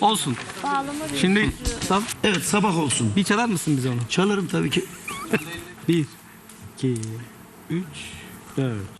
Olsun. Bağlama bir Şimdi sab- Evet sabah olsun. bir çalar mısın bize onu? Çalarım tabii ki. Bir, iki, üç, dört.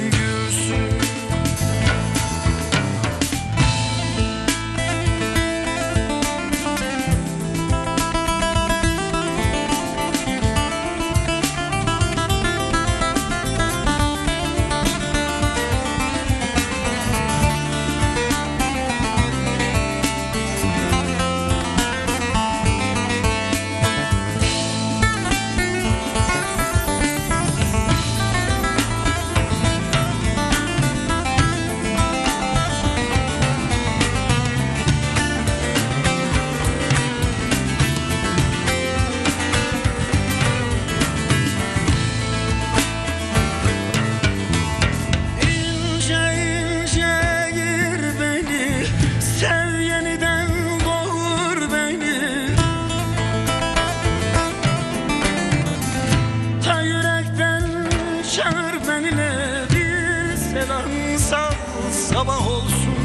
sabah olsun.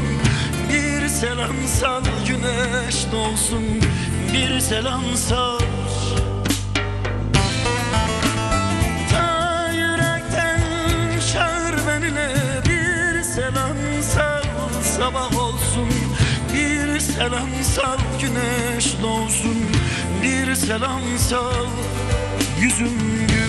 Bir selam sal güneş doğsun. Bir selam sal. Ta yürekten çağır benimle bir selam sal sabah olsun. Bir selam sal güneş doğsun. Bir selam sal yüzüm gülsün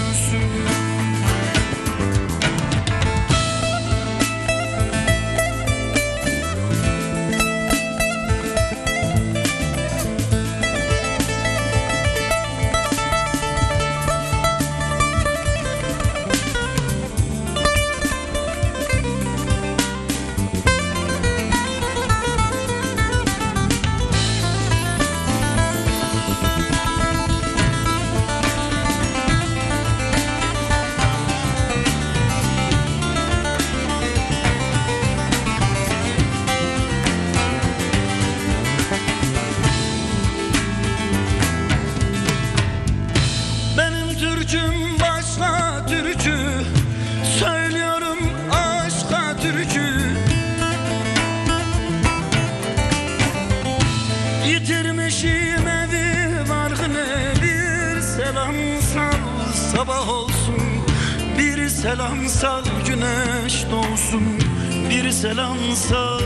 Yitirmişim evi barkını Bir selam sal sabah olsun. Bir selam sal güneş doğsun. Bir selam sal.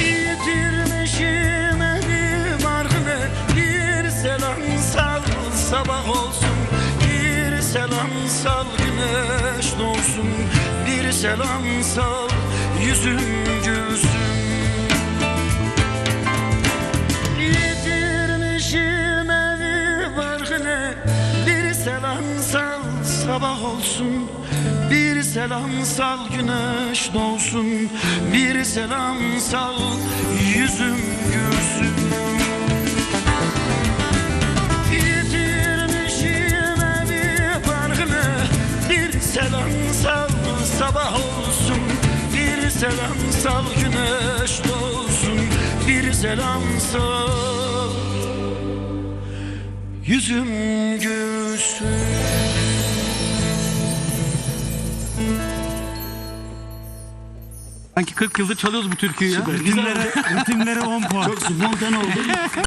Yitirmişim evi barkını Bir selam sal sabah olsun. Bir selam sal güneş doğsun. Bir selam sal yüzüm gülsün sabah olsun. Bir selam sal güneş doğsun. Bir selam sal yüzüm gülsün. Yitirmişim evi barkını Bir selam sal sabah olsun. Bir selam sal güneş doğsun. Bir selam sal yüzüm gülsün Sanki 40 yıldır çalıyoruz bu türküyü ya. Ritimlere, ritimlere 10 puan. Çok spontan oldu.